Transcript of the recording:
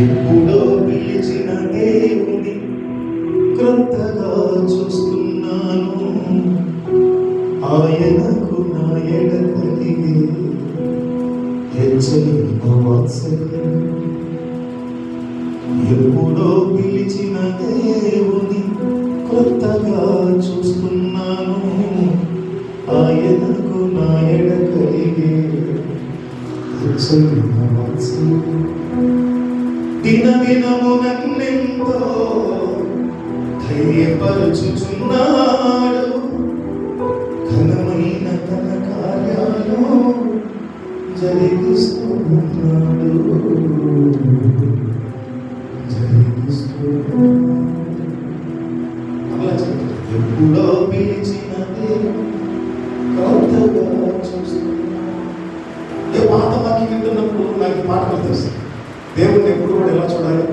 ఎప్పుడో పిలిచిన దేవుని క్రొత్తగా చూస్తున్నాను. ఆయనకు నా ఎడ కలిగి ఎప్పుడో పిలిచిన దేవుని హెచ్చరిక దిన దినము నన్నెంతో ఘనమైన తన కార్యాలు జరిగిస్తూ ఎప్పుడో పిలిచిన దేవుడు చూస్తున్నాడు. ఏ పాత వాక్యం వింటున్నప్పుడు నాకు పాటలు తెలుసు గుర్తొస్తుంది. దేవుణ్ణి ఎప్పుడు కూడా ఎలా చూడాలి?